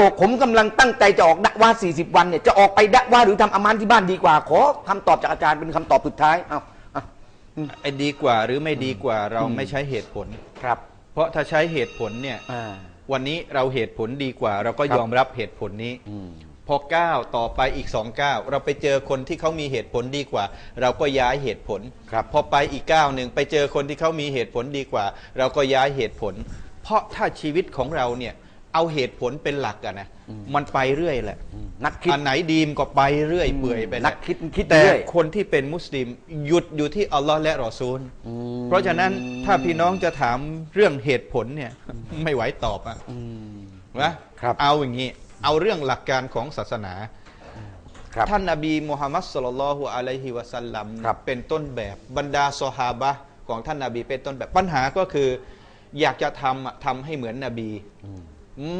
บอกผมกำลังตั้งใจจะออกดักว่า 40 วันเนี่ยจะออกไปดักว่าหรือทำอามานที่บ้านดีกว่า ขอคำตอบจากอาจารย์เป็นคำตอบสุดท้ายเอาเอาไอ้ดีกว่าหรือไม่ดีกว่าเราไม่ใช้เหตุผลครับ เพราะถ้าใช้เหตุผลเนี่ยอ่าวันนี้เราเหตุผลดีกว่า เราก็ครับยอมรับเหตุผลนี้อืมพอก้าวต่อไปอีกสองก้าวเราไปเจอคนที่เขามีเหตุผลดีกว่า เราก็ย้ายเหตุผลครับพอไปอีกก้าวหนึ่งไปเจอคนที่เขามีเหตุผลดีกว่า เราก็ย้ายเหตุผล เพราะถ้าชีวิตของเราเนี่ย เอาเหตุผลเป็นหลักอะนะมันไปเรื่อยแหละอืมนักคิดอันไหนดีมก็ไปเรื่อยเปื่อยไปแหละนักคิดคิดแต่เรื่อยคนที่เป็นมุสลิมหยุดอยู่ที่อัลลอฮ์และรอซูลอืมเพราะฉะนั้นถ้าพี่น้องจะถามเรื่องเหตุผลเนี่ยไม่ไหวตอบอะอืมนะครับเอาอย่างนี้ เอาเรื่องหลักการของศาสนาครับท่านนาบีมุฮัมมัดสุลลัลฮุอะลัยฮิวะสัลลัมครับเป็นต้นแบบบรรดาซอฮาบะห์ของท่านนาบีเป็นต้นแบบปัญหาก็คือ อยากจะทำอะทำให้เหมือนนบีอืม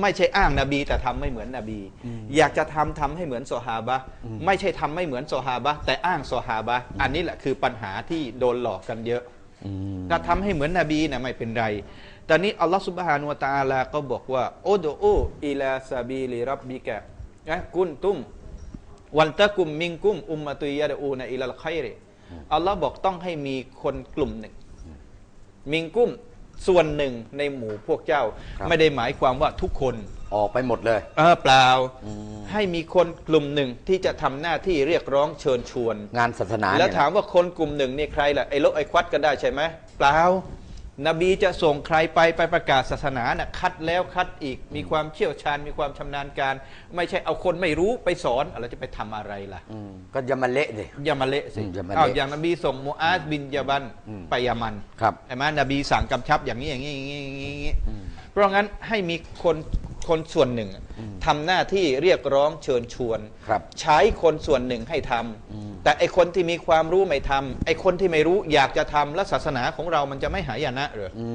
ไม่ใช่อ้างนบีแต่ทำไม่เหมือนนบีอืมอยากจะทำทำให้เหมือนซอฮาบะห์อืมไม่ใช่ทำไม่เหมือนซอฮาบะห์แต่อ้างซอฮาบะห์อันนี้แหละคือปัญหาที่โดนหลอกกันเยอะอืมถ้าทำให้เหมือนนบีนะไม่เป็นไรตอนนี้อัลลอฮฺสุบฮานุวะตะอาลาก็บอกว่าโอโดโออิลาซาบีลิรับบิกะนะกุนตุมวันตะกุมมิงกุมอุมมะตุยยะดอูนะอิลัลไครอัลลอฮ์บอกต้องให้มีคนกลุ่มหนึ่ง มิงกุม ส่วนหนึ่งในหมู่พวกเจ้า ครับ ไม่ได้หมายความว่าทุกคนออกไปหมดเลย เออเปล่า อืม ให้มีคนกลุ่มหนึ่งที่จะทำหน้าที่เรียกร้องเชิญชวน งานศาสนาแล้วเนี่ยนะถามว่าคนกลุ่มหนึ่งนี่ใครล่ะไอ้โลกไอ้ควัดก็ได้ใช่ไหมเปล่า นบีจะส่งใครไปไปประกาศศาสนาน่ะคัดแล้วคัดอีก มีความเชี่ยวชาญ มีความชำนาญการ ไม่ใช่เอาคนไม่รู้ไปสอนอะไรจะไปทำอะไรล่ะอืมก็จะมาเละสิอย่ามาเละสิอืมอย่ามาเละเอาอย่างนบีส่งมูอาซบินยาบันอืมไปยามันครับใช่ไหมนบีสั่งกำชับอย่างนี้อย่างนี้อย่างนี้อย่างนี้อย่างนี้อืมเพราะงั้นให้มีคนคนส่วนหนึ่งทำหน้าที่เรียกร้องเชิญชวนครับใช้คนส่วนหนึ่งให้ทำอืม แต่ไอคนที่มีความรู้ไม่ทำไอคนที่ไม่รู้อยากจะทำแล้วศาสนาของเรามันจะไม่หายนะเหรออื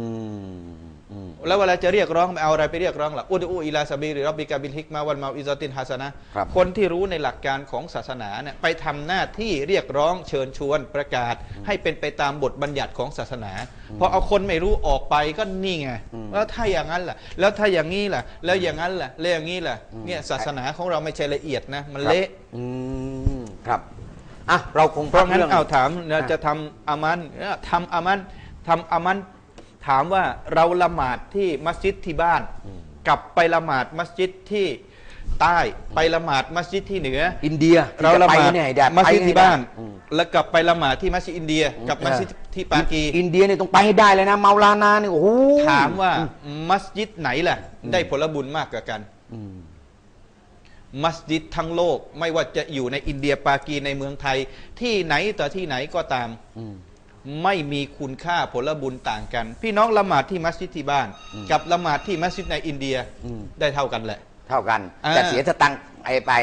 มอืมแล้วเวลาจะเรียกร้องไม่เอาอะไรไปเรียกร้องล่ะอุดอูอิลาซาบีหรือรับบิกาบิลฮิกมาวันมาอิซาตินฮาสนะครับคนที่รู้ในหลักการของศาสนาเนี่ยไปทำหน้าที่เรียกร้องเชิญชวนประกาศ ให้เป็นไปตามบทบัญญัติของศาสนาพอเอาคนไม่รู้ออกไปก็นี่ไงแล้วถ้าอย่างนั้นล่ะ แล้วถ้าอย่างนี้ล่ะ แล้วอย่างนั้นล่ะแล้วอย่างนี้ล่ะเนี่ยศาสนาของเราไม่ใช่ละเอียดนะ มันเละอืมครับ อะเราคงเพราะงั้นพักเอาถามอะจะทำอามันเอ้อทำอามันทำอามันถามว่าเราละหมาดที่มัสยิดที่บ้าน กลับไปละหมาดมัสยิดที่ใต้ไปละหมาดมัสยิดที่เหนือ อินเดียเราละหมาดที่จไปเนี่ยให้ได้มัสยิดไปให้ที่บ้านอืม แล้วกลับไปละหมาดที่มัสยิดอินเดีย กับมัสยิดที่ปากี อินเดียเนี่ยต้องไปให้ได้เลยนะเมาลานาเนี่ยโอ้โหถามว่ามัสยิดไหนล่ะ ได้ผลบุญมากกว่ากัน อืม มัสยิดทั้งโลก ไม่ว่าจะอยู่ในอินเดียปากีในเมืองไทย ที่ไหนต่อที่ไหนก็ตามอืมไม่มีคุณค่าผลบุญต่างกัน พี่น้องละหมาดที่มัสยิดที่บ้านอืมกับละหมาดที่มัสยิดในอินเดียอืมได้เท่ากันแหละ เท่ากันอ่าแต่เสียสตังค์ไปไป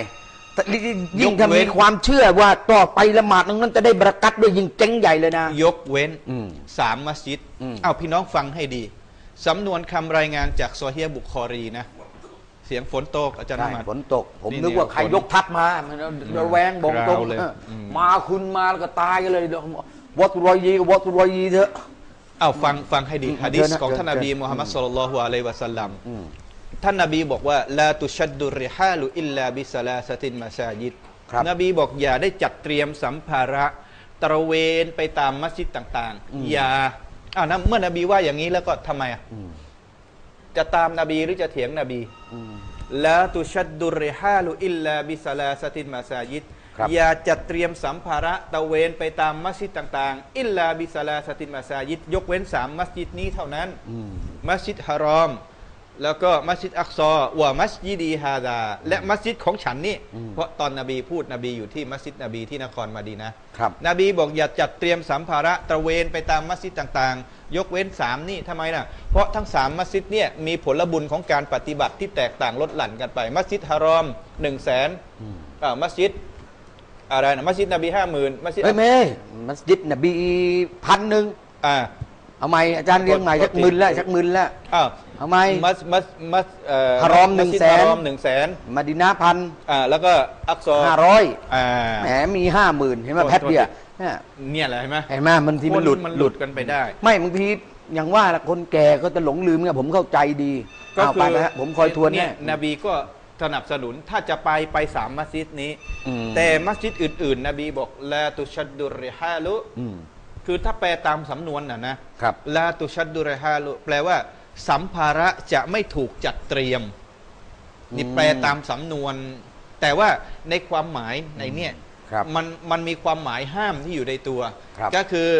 แต่ยิ่งยกถ้าเว้มีนความเชื่อว่าต่อไปละหมาดตรงนั้นจะได้บรากัตด้วยยิ่งเจ๊งใหญ่เลยนะ ยกเว้นอืมสามมัสยิดอืมเอาพี่น้องฟังให้ดีสำนวนคำรายงานจากโซเฮียบุคอรีนะ เสียงฝนตกอาจารย์ใช่อามัด ฝนตก ผมนี่นึกว่าเนี่ยใครฝนยกทัพมามันระแวงบองตรงกราวเลยเอออม มาคุณมาแล้วก็ตายกันเลยวัตุรอยยีก็วัตุรอยยีเถอะ เอาฟังฟังให้ดีอืมฮะดิษเชิญนะของท่านเชินญบีมุฮัมมัดสุลลัลลอฮุอะลัยฮิวะสัลลัมอืมท่านนบีบอกว่าลาตุชัดดุริฮาลุอิลลาบิสลาสตินมาซายิดครับนบีบอกอย่าได้จัดเตรียมสัมภาระตระเวนไปตามมัสยิดต่างอืมๆอย่าอ้าวนะเมื่อนบีว่าอย่างนี้แล้วก็ทำไมอะอืม จะตามนบีหรือจะเถียงนบีอืมลาตุชัดดุริฮาลุอิลลาบิสลาสตินมาซายิดครับอย่าจัดเตรียมสัมภาระตระเวนไปตามมัสยิดต่าง ๆ อิลลาบิสลาสตินมาซายิดยกเว้นสามมัสยิดนี้เท่านั้นอืมมัสยิดฮารอม แล้วก็มัสยิดอักซอวะมัสยิดีฮาดา และมัสยิดของฉันนี่อืมเพราะตอนนบีพูดนบีอยู่ที่มัสยิดนบีที่นครมาดีนะครับนบีบอกอย่าจัดเตรียมสัมภาระตระเวนไปตามมัสยิดต่าง ๆ ยกเว้นสามนี่ทำไมล่ะ เพราะทั้งสามมัสยิดเนี่ยมีผลบุญของการปฏิบัติที่แตกต่างลดหลั่นกันไป มัสยิดฮารอมหนึ่งแสนอืมอ่ามัสยิดอะไรนะมัสยิดนบีห้าหมื่นมัสยิดเฮ้ยเมย์มัสยิดนบีพันหนึ่งอ่าเอาไหมอาจารย์เลี้ยงใหม่ปกติชักมึนแล้วชักมึนแล้วอ้าวเอาไหมมัสมัสมัสเอ่อฮารอมมัสยิด100,000ฮารอมหนึ่งแสนมาดินาพันอ่าแล้วก็อักซอห้าร้อยอ่าแหมมีห้าหมื่นเห็นไหมโทษแพทเดียโทษ เนี่ยเนี่ยแหละเห็นไหมเห็นไหมมันทีมันหลุดคนมันหลุดกันไปได้ ไม่บางทีอย่างว่าละคนแก่ก็จะหลงลืมไงผมเข้าใจดีก็เอาคืไปนะฮะผมคอยทวนเนี่เนี่ยนบีก็สนับสนุนถ้าจะไปไปสามมัสยิดนี้อืมแต่มัสยิดอื่น ๆ นบีบอกลาตุชัดดุริฮาลุอืมคือถ้าแปลตามสำนวนน่ะนะครับลาตุชัดดุริฮาลุแปลว่า สัมภาระจะไม่ถูกจัดเตรียมนี่อืมแปลตามสำนวน แต่ว่าในความหมายในเนี่ย ครับมันมันมีความหมายห้ามที่อยู่ในตัว ครับก็คือ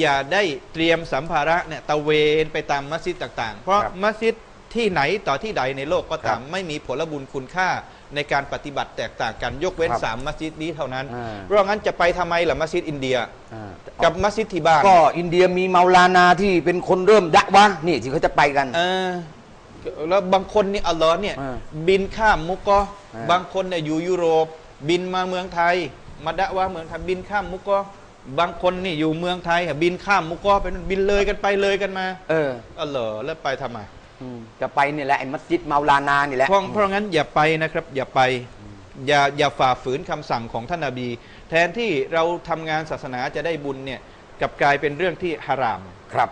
อย่าได้เตรียมสัมภาระเนี่ยตะเวนไปตามมัสยิดต่าง ๆ เพราะครับมัสยิดที่ไหนต่อที่ใดในโลกก็ตามครับไม่มีผลบุญคุณค่าในการปฏิบัติแตกต่างกันยกเว้นครับสามมัสยิดนี้เท่านั้น อ่า เพราะงั้นจะไปทำไมล่ะมัสยิดอินเดีย อ่ากับมัสยิดที่บ้านก็อินเดียมีเมาลานาที่เป็นคนเริ่มดะวะนี่ที่เขาจะไปกัน เออแล้วบางคนนี่อัลลอฮ์เนี่ยอ่าบินข้ามมุกกออ่า บางคนเนี่ยอยู่ยุโรป บินมาเมืองไทย มาดะว่าเมืองไทยบินข้ามมุกกอบางคนนี่อยู่เมืองไทยอะบินข้ามมุกกอไปนู่นบินเลยกันไปเลยกันมา เอออัลลอฮ์แล้วไปทำไมอืมจะไปนี่แหละไอ้มัสยิดเมาลานานี่แหละเพราะเพราะงั้นอย่าไปนะครับ อย่าไปอย่าอย่าฝ่าฝืนคำสั่งของท่านนาบี แทนที่เราทำงานศาสนาจะได้บุญเนี่ยกลับกลายเป็นเรื่องที่ฮารามครับ